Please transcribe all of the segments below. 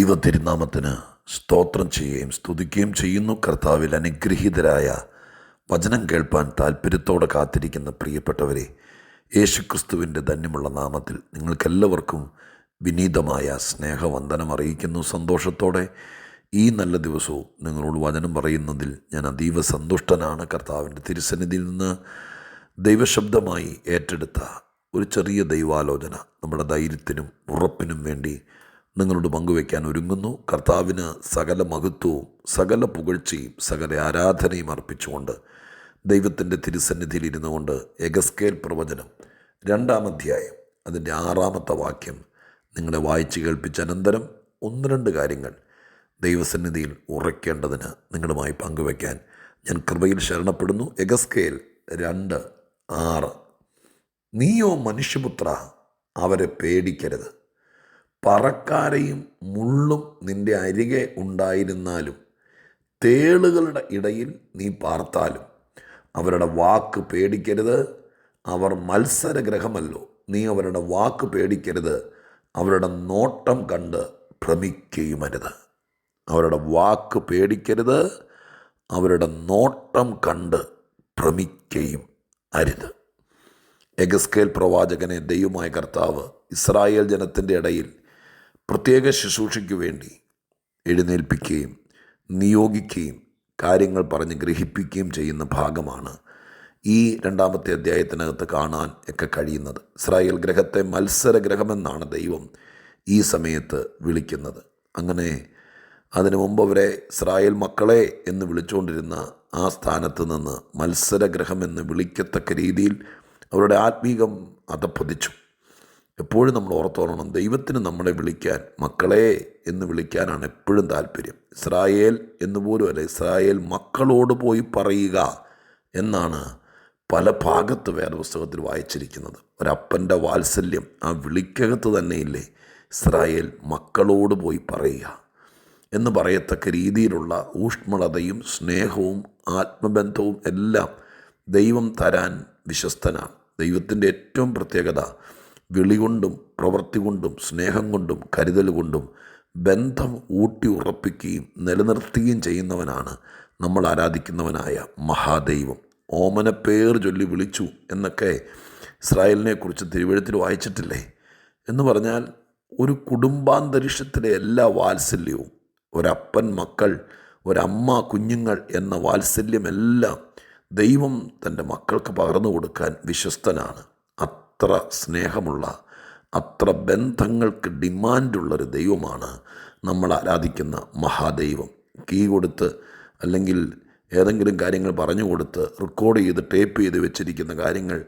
ദൈവ തിരുനാമത്തിന് സ്തോത്രം ചെയ്യുകയും സ്തുതിക്കുകയും ചെയ്യുന്നു. കർത്താവിൽ അനുഗ്രഹീതരായ വചനം കേൾപ്പാൻ താല്പര്യത്തോടെ കാത്തിരിക്കുന്ന പ്രിയപ്പെട്ടവരെ യേശുക്രിസ്തുവിന്റെ ധന്യമുള്ള നാമത്തിൽ നിങ്ങൾക്കെല്ലാവർക്കും വിനീതമായ സ്നേഹവന്ദനം അറിയിക്കുന്നു. സന്തോഷത്തോടെ ഈ നല്ല ദിവസവും നിങ്ങളോട് വചനം പറയുന്നതിൽ ഞാൻ അതീവ സന്തുഷ്ടനാണ്. കർത്താവിന്റെ തിരുസന്നിധിയിൽ നിന്ന് ദൈവശബ്ദമായി ഏറ്റെടുത്ത ഒരു ചെറിയ ദൈവാലോചന നമ്മുടെ ധൈര്യത്തിനും ഉറപ്പിനും വേണ്ടി നിങ്ങളോട് പങ്കുവയ്ക്കാൻ ഒരുങ്ങുന്നു. കർത്താവിന് സകല മഹത്വവും സകല പുകഴ്ചയും സകല ആരാധനയും അർപ്പിച്ചുകൊണ്ട് ദൈവത്തിന്റെ തിരുസന്നിധിയിൽ ഇരുന്നു കൊണ്ട് എഗസ്കേൽ പ്രവചനം രണ്ടാം അധ്യായം അതിന്റെ ആറാമത്തെ വാക്യം നിങ്ങളെ വായിച്ച് കേൾപ്പിച്ച അനന്തരം ഒന്ന് രണ്ട് കാര്യങ്ങൾ ദൈവസന്നിധിയിൽ ഉറയ്ക്കേണ്ടതിന് നിങ്ങളുമായി പങ്കുവയ്ക്കാൻ ഞാൻ കൃപയിൽ ശരണപ്പെടുന്നു. എഗസ്കേൽ രണ്ട് ആറ്. നീയോ മനുഷ്യപുത്ര അവരെ പേടിക്കരുത്. പറക്കാരെയും മുള്ളും നിന്റെ അരികെ ഉണ്ടായിരുന്നാലും തേളുകളുടെ ഇടയിൽ നീ പാർത്താലും അവരുടെ വാക്ക് പേടിക്കരുത്. അവർ മത്സരഗ്രഹമല്ലോ. നീ അവരുടെ വാക്ക് പേടിക്കരുത്. അവരുടെ നോട്ടം കണ്ട് ഭ്രമിക്കുകയുമരുത്. അവരുടെ വാക്ക് പേടിക്കരുത്. അവരുടെ നോട്ടം കണ്ട് ഭ്രമിക്കുകയും അരുത്. എഗസ്കേൽ പ്രവാചകനെ ദൈവമായ കർത്താവ് ഇസ്രായേൽ ജനത്തിന്റെ ഇടയിൽ പ്രത്യേക ശുശ്രൂഷയ്ക്ക് വേണ്ടി എഴുന്നേൽപ്പിക്കുകയും നിയോഗിക്കുകയും കാര്യങ്ങൾ പറഞ്ഞ് ഗ്രഹിപ്പിക്കുകയും ചെയ്യുന്ന ഭാഗമാണ് ഈ രണ്ടാമത്തെ അധ്യായത്തിനകത്ത് കാണാൻ ഒക്കെ കഴിയുന്നത്. ഇസ്രായേൽ ഗ്രഹത്തെ മത്സര ഗ്രഹമെന്നാണ് ദൈവം ഈ സമയത്ത് വിളിക്കുന്നത്. അങ്ങനെ അതിനു മുമ്പ് അവരെ ഇസ്രായേൽ മക്കളെ എന്ന് വിളിച്ചുകൊണ്ടിരുന്ന ആ സ്ഥാനത്ത് നിന്ന് മത്സരഗ്രഹമെന്ന് വിളിക്കത്തക്ക രീതിയിൽ അവരുടെ ആത്മീകം അധപ്പതിച്ചു എപ്പോഴും നമ്മൾ ഓർത്തോളണം ദൈവത്തിന് നമ്മളെ വിളിക്കാൻ മക്കളെ എന്ന് വിളിക്കാനാണ് എപ്പോഴും താല്പര്യം. ഇസ്രായേൽ എന്നുപോലും അല്ല ഇസ്രായേൽ മക്കളോട് പോയി പറയുക എന്നാണ് പല ഭാഗത്ത് വേദപുസ്തകത്തിൽ വായിച്ചിരിക്കുന്നത്. ഒരപ്പന്റെ വാത്സല്യം ആ വിളിക്കകത്ത് തന്നെയില്ലേ? ഇസ്രായേൽ മക്കളോട് പോയി പറയുക എന്ന് പറയത്തക്ക രീതിയിലുള്ള ഊഷ്മളതയും സ്നേഹവും ആത്മബന്ധവും എല്ലാം ദൈവം തരാൻ വിശ്വസ്തനാണ്. ദൈവത്തിന്റെ ഏറ്റവും പ്രത്യേകത വിളി കൊണ്ടും പ്രവൃത്തി കൊണ്ടും സ്നേഹം കൊണ്ടും കരുതൽ കൊണ്ടും ബന്ധം ഊട്ടി ഉറപ്പിക്കുകയും നിലനിർത്തുകയും ചെയ്യുന്നവനാണ് നമ്മൾ ആരാധിക്കുന്നവനായ മഹാദൈവം. ഓമനപ്പേർ ചൊല്ലി വിളിച്ചു എന്നൊക്കെ ഇസ്രായേലിനെക്കുറിച്ച് തിരുവഴുത്തിൽ വായിച്ചിട്ടില്ലേ? എന്ന് പറഞ്ഞാൽ ഒരു കുടുംബാന്തരീക്ഷത്തിലെ എല്ലാ വാത്സല്യവും ഒരപ്പൻ മക്കൾ ഒരമ്മ കുഞ്ഞുങ്ങൾ എന്ന വാത്സല്യമെല്ലാം ദൈവം തന്റെ മക്കൾക്ക് പകർന്നു കൊടുക്കാൻ വിശ്വസ്തനാണ്. അത്ര സ്നേഹമുള്ള അത്ര ബന്ധങ്ങൾക്ക് ഡിമാൻഡുള്ളൊരു ദൈവമാണ് നമ്മൾ ആരാധിക്കുന്ന മഹാദൈവം. കീ കൊടുത്ത് അല്ലെങ്കിൽ ഏതെങ്കിലും കാര്യങ്ങൾ പറഞ്ഞു കൊടുത്ത് റെക്കോർഡ് ചെയ്ത് ടേപ്പ് ചെയ്ത് വെച്ചിരിക്കുന്ന കാര്യങ്ങൾ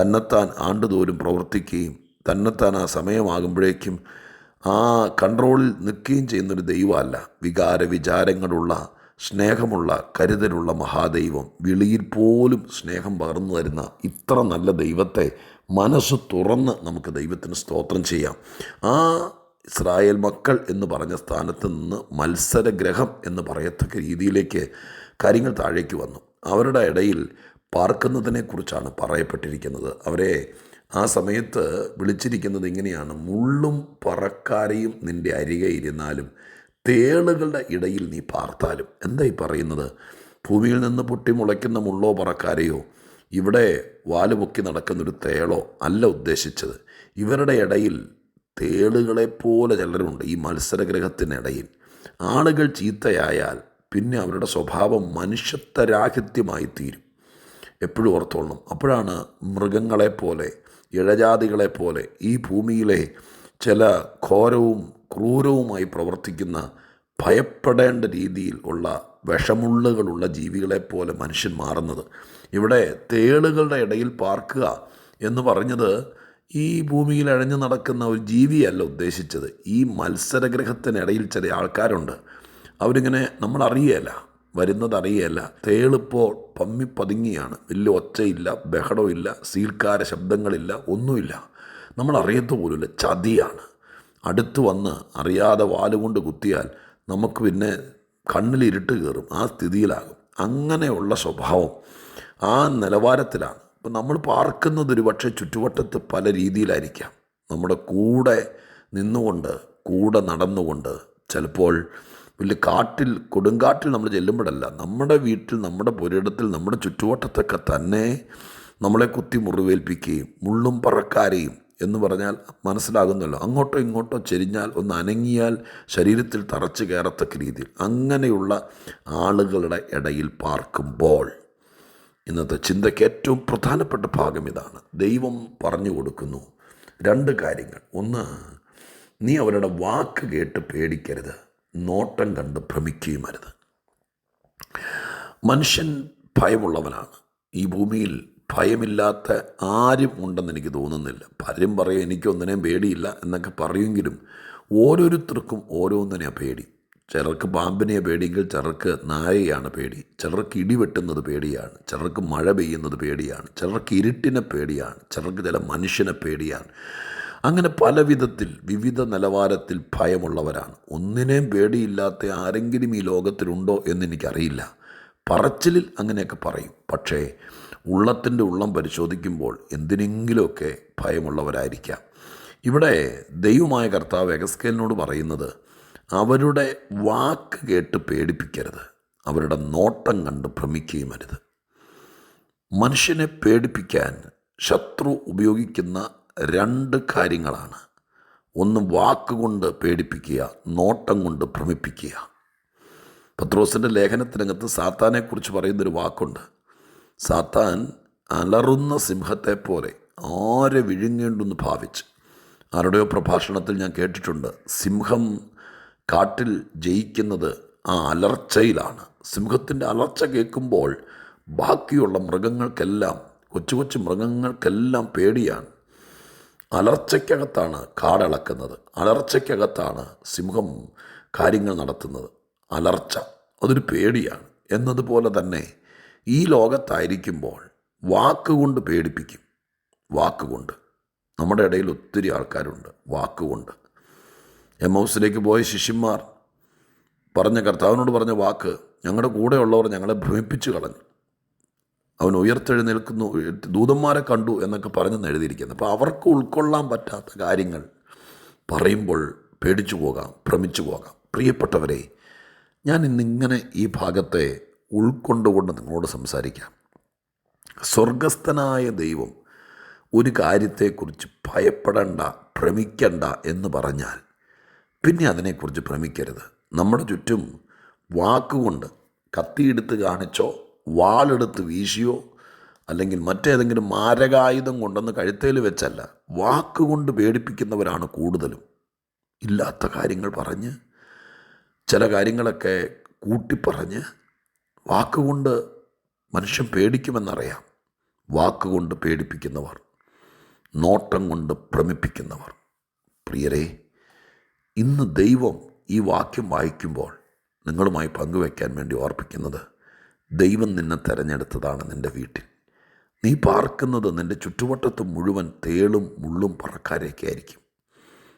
തന്നെത്താൻ ആണ്ടുതോറും പ്രവർത്തിക്കുകയും തന്നെത്താൻ ആ സമയമാകുമ്പോഴേക്കും ആ കൺട്രോളിൽ നിൽക്കുകയും ചെയ്യുന്നൊരു ദൈവമല്ല. വികാര വിചാരങ്ങളുള്ള സ്നേഹമുള്ള കരുതലുള്ള മഹാദൈവം വിളിയിൽ പോലും സ്നേഹം പകർന്നു തരുന്ന ഇത്ര നല്ല ദൈവത്തെ മനസ്സ് തുറന്ന് നമുക്ക് ദൈവത്തിന് സ്തോത്രം ചെയ്യാം. ആ ഇസ്രായേൽ മക്കൾ എന്ന് പറഞ്ഞ സ്ഥാനത്ത് നിന്ന് മത്സരഗ്രഹം എന്ന് പറയത്തക്ക രീതിയിലേക്ക് കാര്യങ്ങൾ താഴേക്ക് വന്നു. അവരുടെ ഇടയിൽ പാർക്കുന്നതിനെക്കുറിച്ചാണ് പറയപ്പെട്ടിരിക്കുന്നത്. അവരെ ആ സമയത്ത് വിളിച്ചിരിക്കുന്നത് ഇങ്ങനെയാണ്. മുള്ളും പറക്കാരയും നിന്റെ അരികെ ഇരുന്നാലും തേളുകളുടെ ഇടയിൽ നീ പാർത്താലും. എന്തായി പറയുന്നത്? ഭൂമിയിൽ നിന്ന് പൊട്ടി മുളയ്ക്കുന്ന മുള്ളോ പറക്കാരെയോ? ഇവിടെ വാലുപൊക്കി നടക്കുന്നൊരു തേളോ അല്ല ഉദ്ദേശിച്ചത്. ഇവരുടെ ഇടയിൽ തേളുകളെപ്പോലെ ചിലരുണ്ട് ഈ മത്സരഗ്രഹത്തിനിടയിൽ. ആളുകൾ ചീത്തയായാൽ പിന്നെ അവരുടെ സ്വഭാവം മനുഷ്യത്വരാഹിത്യമായി തീരും. എപ്പോഴും ഓർത്തോളണം. അപ്പോഴാണ് മൃഗങ്ങളെപ്പോലെ ഇഴജാതികളെപ്പോലെ ഈ ഭൂമിയിലെ ചില ഘോരവും ക്രൂരവുമായി പ്രവർത്തിക്കുന്ന ഭയപ്പെടേണ്ട രീതിയിൽ ഉള്ള വിഷമുള്ളുകളുള്ള ജീവികളെപ്പോലെ മനുഷ്യൻ മാറുന്നത്. ഇവിടെ തേളുകളുടെ ഇടയിൽ പാർക്കുക എന്ന് പറഞ്ഞത് ഈ ഭൂമിയിൽ അഴഞ്ഞു നടക്കുന്ന ഒരു ജീവിയല്ല ഉദ്ദേശിച്ചത്. ഈ മത്സരഗ്രഹത്തിനിടയിൽ ചില ആൾക്കാരുണ്ട്. അവരിങ്ങനെ നമ്മൾ അറിയല്ല വരുന്നത് അറിയേല. തേളിപ്പോൾ പമ്മി പതുങ്ങിയാണ്. വലിയ ഒച്ചയില്ല ബഹളമില്ല സീൽക്കാര ശബ്ദങ്ങളില്ല ഒന്നുമില്ല. നമ്മൾ അറിയത്ത പോലുമില്ല. ചതിയാണ്. അടുത്ത് വന്ന് അറിയാതെ വാലുകൊണ്ട് കുത്തിയാൽ നമുക്ക് പിന്നെ കണ്ണിൽ ഇരുട്ട് കയറും ആ സ്ഥിതിയിലാകും. അങ്ങനെയുള്ള സ്വഭാവം ആ നിലവാരത്തിലാണ്. ഇപ്പം നമ്മൾ പാർക്കുന്നത് ഒരു പക്ഷേ ചുറ്റുവട്ടത്ത് പല രീതിയിലായിരിക്കാം. നമ്മുടെ കൂടെ നിന്നുകൊണ്ട് കൂടെ നടന്നുകൊണ്ട് ചിലപ്പോൾ വലിയ കാട്ടിൽ കൊടുങ്കാട്ടിൽ നമ്മൾ ചെല്ലുമ്പോഴല്ല നമ്മുടെ വീട്ടിൽ നമ്മുടെ പുരയിടത്തിൽ നമ്മുടെ ചുറ്റുവട്ടത്തൊക്കെ തന്നെ നമ്മളെ കുത്തി മുറിവേൽപ്പിക്കുകയും മുള്ളും പറക്കാരെയും എന്ന് പറഞ്ഞാൽ മനസ്സിലാകുന്നല്ലോ. അങ്ങോട്ടോ ഇങ്ങോട്ടോ ചെരിഞ്ഞാൽ ഒന്ന് അനങ്ങിയാൽ ശരീരത്തിൽ തറച്ചു കയറത്തക്ക രീതിയിൽ. അങ്ങനെയുള്ള ആളുകളുടെ ഇടയിൽ പാർക്കുമ്പോൾ ഇന്നത്തെ ചിന്തയ്ക്ക് ഏറ്റവും പ്രധാനപ്പെട്ട ഭാഗം ഇതാണ്. ദൈവം പറഞ്ഞു കൊടുക്കുന്നു രണ്ട് കാര്യങ്ങൾ. ഒന്ന് നീ അവരുടെ വാക്ക് കേട്ട് പേടിക്കരുത്. നോട്ടം കണ്ട് ഭ്രമിക്കുകയും അരുത്. മനുഷ്യൻ ഭയമുള്ളവനാണ്. ഈ ഭൂമിയിൽ ഭയമില്ലാത്ത ആരും ഉണ്ടെന്ന് എനിക്ക് തോന്നുന്നില്ല. പലരും പറയും എനിക്കൊന്നിനെയും പേടിയില്ല എന്നൊക്കെ പറയുമെങ്കിലും ഓരോരുത്തർക്കും ഓരോന്നിനെയാണ് പേടി. ചിലർക്ക് പാമ്പിനെ പേടിയെങ്കിൽ ചിലർക്ക് നായയാണ് പേടി. ചിലർക്ക് ഇടിവെട്ടുന്നത് പേടിയാണ്. ചിലർക്ക് മഴ പെയ്യുന്നത് പേടിയാണ്. ചിലർക്ക് ഇരുട്ടിനെ പേടിയാണ്. ചിലർക്ക് ചില മനുഷ്യനെ പേടിയാണ്. അങ്ങനെ പല വിധത്തിൽ വിവിധ നിലവാരത്തിൽ ഭയമുള്ളവരാണ്. ഒന്നിനെയും പേടിയില്ലാത്ത ആരെങ്കിലും ഈ ലോകത്തിലുണ്ടോ എന്നെനിക്കറിയില്ല പറച്ചിലിൽ അങ്ങനെയൊക്കെ പറയും. പക്ഷേ ഉള്ളത്തിന്റെ ഉള്ളം പരിശോധിക്കുമ്പോൾ എന്തിനെങ്കിലുമൊക്കെ ഭയമുള്ളവരായിരിക്കാം. ഇവിടെ ദൈവമായ കർത്താവ് എഗസ്കേലിനോട് പറയുന്നത് അവരുടെ വാക്ക് കേട്ട് പേടിപ്പിക്കരുത്. അവരുടെ നോട്ടം കണ്ട് ഭ്രമിക്കുകയും അരുത്. മനുഷ്യനെ പേടിപ്പിക്കാൻ ശത്രു ഉപയോഗിക്കുന്ന രണ്ട് കാര്യങ്ങളാണ്. ഒന്ന് വാക്കുകൊണ്ട് പേടിപ്പിക്കുക നോട്ടം കൊണ്ട് ഭ്രമിപ്പിക്കുക. പത്രോസിന്റെ ലേഖനത്തിനകത്ത് സാത്താനെക്കുറിച്ച് പറയുന്നൊരു വാക്കുണ്ട്. സാത്താൻ അലറുന്ന സിംഹത്തെ പോലെ ആരെ വിഴുങ്ങേണ്ടെന്ന് ഭാവിച്ച്. ആരുടെയോ പ്രഭാഷണത്തിൽ ഞാൻ കേട്ടിട്ടുണ്ട് സിംഹം കാട്ടിൽ ജയിക്കുന്നത് ആ അലർച്ചയിലാണ്. സിംഹത്തിന്റെ അലർച്ച കേൾക്കുമ്പോൾ ബാക്കിയുള്ള മൃഗങ്ങൾക്കെല്ലാം കൊച്ചു കൊച്ചു മൃഗങ്ങൾക്കെല്ലാം പേടിയാണ്. അലർച്ചയ്ക്കകത്താണ് കാടളക്കുന്നത് അലർച്ചയ്ക്കകത്താണ് സിംഹം കാര്യങ്ങൾ നടത്തുന്നത്. അലർച്ച അതൊരു പേടിയാണ്. എന്നതുപോലെ തന്നെ ഈ ലോകത്തായിരിക്കുമ്പോൾ വാക്കുകൊണ്ട് പേടിപ്പിക്കും. വാക്കുകൊണ്ട്. നമ്മുടെ ഇടയിൽ ഒത്തിരി ആൾക്കാരുണ്ട്. വാക്കുകൊണ്ട്. എം ഹൗസിലേക്ക് പോയ ശിഷ്യന്മാർ പറഞ്ഞ കർത്താവിനോട് പറഞ്ഞ വാക്ക് ഞങ്ങളുടെ കൂടെയുള്ളവർ ഞങ്ങളെ ഭ്രമിപ്പിച്ചു കളഞ്ഞു. അവൻ ഉയർത്തെഴുന്നേൽക്കുന്നു. ദൂതന്മാരെ കണ്ടു എന്നൊക്കെ പറഞ്ഞെന്ന് എഴുതിയിരിക്കുന്നത് അപ്പോൾ അവർക്ക് ഉൾക്കൊള്ളാൻ പറ്റാത്ത കാര്യങ്ങൾ പറയുമ്പോൾ പേടിച്ചു പോകാം ഭ്രമിച്ചു പോകാം. പ്രിയപ്പെട്ടവരെ ഞാൻ ഇന്നിങ്ങനെ ഈ ഭാഗത്തെ ഉൾക്കൊണ്ടുകൊണ്ട് നിങ്ങളോട് സംസാരിക്കാം. സ്വർഗസ്ഥനായ ദൈവം ഒരു കാര്യത്തെക്കുറിച്ച് ഭയപ്പെടണ്ട ഭ്രമിക്കണ്ട എന്ന് പറഞ്ഞാൽ പിന്നെ അതിനെക്കുറിച്ച് ഭ്രമിക്കരുത്. നമ്മുടെ ചുറ്റും വാക്കുകൊണ്ട് കത്തിയെടുത്ത് കാണിച്ചോ വാളെടുത്ത് വീശിയോ അല്ലെങ്കിൽ മറ്റേതെങ്കിലും മാരകായുധം കൊണ്ടൊന്ന് കഴുത്തേൽ വെച്ചല്ല വാക്കുകൊണ്ട് പേടിപ്പിക്കുന്നവരാണ് കൂടുതലും. ഇല്ലാത്ത കാര്യങ്ങൾ പറഞ്ഞ് ചില കാര്യങ്ങളൊക്കെ കൂട്ടിപ്പറഞ്ഞ് വാക്കുകൊണ്ട് മനുഷ്യൻ പേടിക്കുമെന്നറിയാം. വാക്കുകൊണ്ട് പേടിപ്പിക്കുന്നവർ നോട്ടം കൊണ്ട് ഭ്രമിപ്പിക്കുന്നവർ. പ്രിയരെ ഇന്ന് ദൈവം ഈ വാക്യം വായിക്കുമ്പോൾ നിങ്ങളുമായി പങ്കുവയ്ക്കാൻ വേണ്ടി ഓർപ്പിക്കുന്നത് ദൈവം നിന്നെ തിരഞ്ഞെടുത്തതാണ് നിന്റെ വീട്ടിൽ. നീ പാർക്കുന്നത് നിന്റെ ചുറ്റുവട്ടത്ത് മുഴുവൻ തേളും മുള്ളും പറക്കാരെയൊക്കെ ആയിരിക്കും.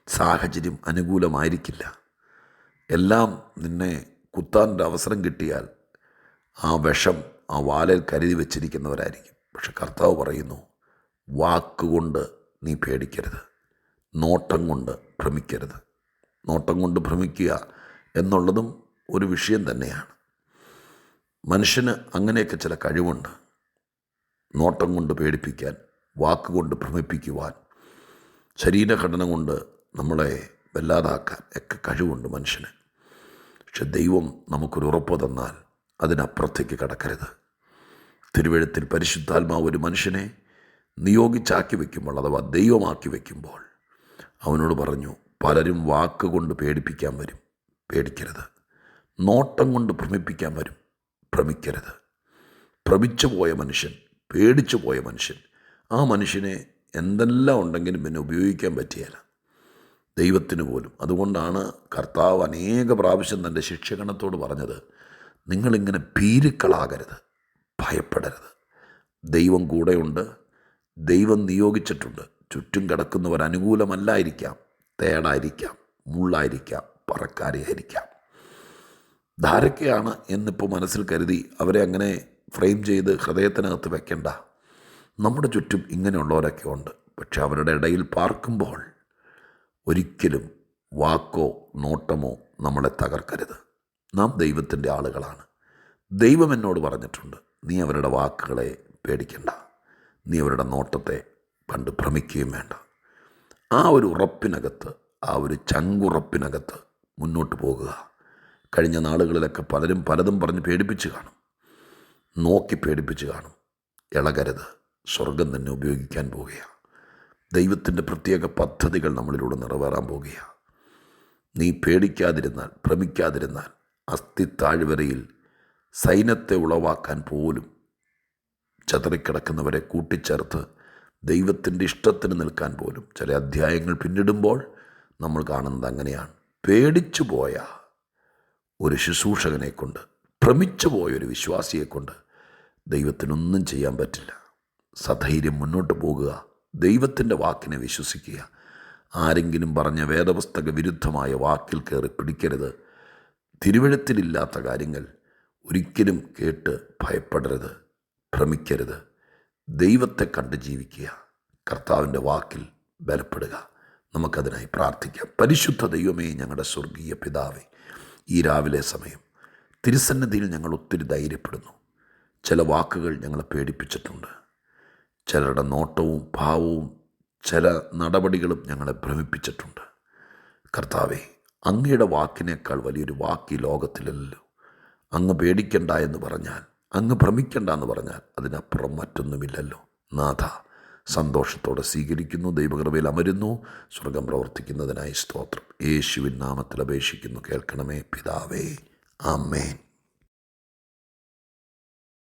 സാഹചര്യം അനുകൂലമായിരിക്കില്ല. എല്ലാം നിന്നെ കുത്താന്റെ അവസരം കിട്ടിയാൽ ആ വിഷം ആ വാലിൽ കരുതി വെച്ചിരിക്കുന്നവരായിരിക്കും. പക്ഷെ കർത്താവ് പറയുന്നു വാക്കുകൊണ്ട് നീ പേടിക്കരുത്. നോട്ടം കൊണ്ട് ഭ്രമിക്കരുത്. നോട്ടം കൊണ്ട് ഭ്രമിക്കുക എന്നുള്ളതും ഒരു വിഷയം തന്നെയാണ്. മനുഷ്യന് അങ്ങനെയൊക്കെ ചില കഴിവുണ്ട്. നോട്ടം കൊണ്ട് പേടിപ്പിക്കാൻ വാക്കുകൊണ്ട് ഭ്രമിപ്പിക്കുവാൻ ശരീരഘടന കൊണ്ട് നമ്മളെ വല്ലാതാക്കാൻ ഒക്കെ കഴിവുണ്ട് മനുഷ്യന്. പക്ഷെ ദൈവം നമുക്കൊരു ഉറപ്പ് തന്നാൽ അതിനപ്പുറത്തേക്ക് കടക്കരുത്. തിരുവഴുത്തിൽ പരിശുദ്ധാത്മാവ് ഒരു മനുഷ്യനെ നിയോഗിച്ചാക്കി വയ്ക്കുമ്പോൾ അഥവാ ദൈവമാക്കി വയ്ക്കുമ്പോൾ അവനോട് പറഞ്ഞു പലരും വാക്കുകൊണ്ട് പേടിപ്പിക്കാൻ വരും. പേടിക്കരുത്. നോട്ടം കൊണ്ട് ഭ്രമിപ്പിക്കാൻ വരും. ഭ്രമിക്കരുത്. ഭ്രമിച്ചു പോയ മനുഷ്യൻ പേടിച്ചു പോയ മനുഷ്യൻ ആ മനുഷ്യനെ എന്തെല്ലാം ഉണ്ടെങ്കിലും പിന്നെ ഉപയോഗിക്കാൻ പറ്റിയല്ല ദൈവത്തിന് പോലും. അതുകൊണ്ടാണ് കർത്താവ് അനേക പ്രാവശ്യം തന്റെ ശിക്ഷകണത്തോട് പറഞ്ഞത് നിങ്ങളിങ്ങനെ ഭീരുക്കളാകരുത് ഭയപ്പെടരുത്. ദൈവം കൂടെയുണ്ട് ദൈവം നിയോഗിച്ചിട്ടുണ്ട്. ചുറ്റും കിടക്കുന്നവർ അനുകൂലമല്ലായിരിക്കാം തേടായിരിക്കാം മുള്ളായിരിക്കാം പറക്കാരെയായിരിക്കാം. ധാരക്കയാണ് എന്നിപ്പോൾ മനസ്സിൽ കരുതി അവരെ അങ്ങനെ ഫ്രെയിം ചെയ്ത് ഹൃദയത്തിനകത്ത് വെക്കേണ്ട. നമ്മുടെ ചുറ്റും ഇങ്ങനെയുള്ളവരൊക്കെ ഉണ്ട്. പക്ഷെ അവരുടെ ഇടയിൽ പാർക്കുമ്പോൾ ഒരിക്കലും വാക്കോ നോട്ടമോ നമ്മളെ തകർക്കരുത്. നാം ദൈവത്തിന്റെ ആളുകളാണ്. ദൈവം എന്നോട് പറഞ്ഞിട്ടുണ്ട് നീ അവരുടെ വാക്കുകളെ പേടിക്കണ്ട. നീ അവരുടെ നോട്ടത്തെ കണ്ട് ഭ്രമിക്കുകയും വേണ്ട. ആ ഒരു ഉറപ്പിനകത്ത് ആ ഒരു ചങ്കുറപ്പിനകത്ത് മുന്നോട്ട് പോകുക. കഴിഞ്ഞ നാളുകളിലൊക്കെ പലരും പലതും പറഞ്ഞ് പേടിപ്പിച്ച് കാണും. നോക്കി പേടിപ്പിച്ച് കാണും. ഇളകരുത് സ്വർഗം തന്നെ ഉപയോഗിക്കാൻ പോവുകയാണ്. ദൈവത്തിന്റെ പ്രത്യേക പദ്ധതികൾ നമ്മളിലൂടെ നിറവേറാൻ പോവുകയാണ്. നീ പേടിക്കാതിരുന്നാൽ ഭ്രമിക്കാതിരുന്നാൽ അസ്ഥി താഴ്വരയിൽ സൈന്യത്തെ ഉളവാക്കാൻ പോലും ചതറിക്കിടക്കുന്നവരെ കൂട്ടിച്ചേർത്ത് ദൈവത്തിന്റെ ഇഷ്ടത്തിന് നിൽക്കാൻ പോലും ചില അധ്യായങ്ങൾ പിന്നിടുമ്പോൾ നമ്മൾ കാണുന്നത് അങ്ങനെയാണ്. പേടിച്ചു പോയ ഒരു ശുശ്രൂഷകനെ ഭ്രമിച്ചു പോയ ഒരു വിശ്വാസിയെക്കൊണ്ട് ദൈവത്തിനൊന്നും ചെയ്യാൻ പറ്റില്ല. സധൈര്യം മുന്നോട്ട് പോകുക ദൈവത്തിന്റെ വാക്കിനെ വിശ്വസിക്കുക. ആരെങ്കിലും പറഞ്ഞ വേദപുസ്തക വിരുദ്ധമായ വാക്കിൽ കയറി പിടിക്കരുത്. തിരുവഴുത്തിലില്ലാത്ത കാര്യങ്ങൾ ഒരിക്കലും കേട്ട് ഭയപ്പെടരുത് ഭ്രമിക്കരുത്. ദൈവത്തെ കണ്ട് ജീവിക്കുക കർത്താവിന്റെ വാക്കിൽ ബലപ്പെടുക. നമുക്കതിനായി പ്രാർത്ഥിക്കാം. പരിശുദ്ധ ദൈവമേ ഞങ്ങളുടെ സ്വർഗീയ പിതാവേ ഈ രാവിലെ സമയം തിരുസന്നിധിയിൽ ഞങ്ങൾ ഒത്തിരി ധൈര്യപ്പെടുന്നു. ചില വാക്കുകൾ ഞങ്ങളെ പേടിപ്പിച്ചിട്ടുണ്ട്. ചിലരുടെ നോട്ടവും ഭാവവും ചില നടപടികളും ഞങ്ങളെ ഭ്രമിപ്പിച്ചിട്ടുണ്ട്. കർത്താവെ അങ്ങയുടെ വാക്കിനേക്കാൾ വലിയൊരു വാക്ക് ഈ ലോകത്തിലല്ലോ അങ്ങ് പേടിക്കണ്ട എന്ന് പറഞ്ഞാൽ അങ്ങ് ഭ്രമിക്കണ്ട എന്ന് പറഞ്ഞാൽ അതിനപ്പുറം മറ്റൊന്നുമില്ലല്ലോ. നാഥ സന്തോഷത്തോടെ സ്വീകരിക്കുന്നു ദൈവകൃപയിൽ അമരുന്നു സ്വർഗം പ്രവർത്തിക്കുന്നതിനായി സ്തോത്രം. യേശുവിൻ നാമത്തിൽ അപേക്ഷിക്കുന്നു കേൾക്കണമേ പിതാവേ. ആമേൻ.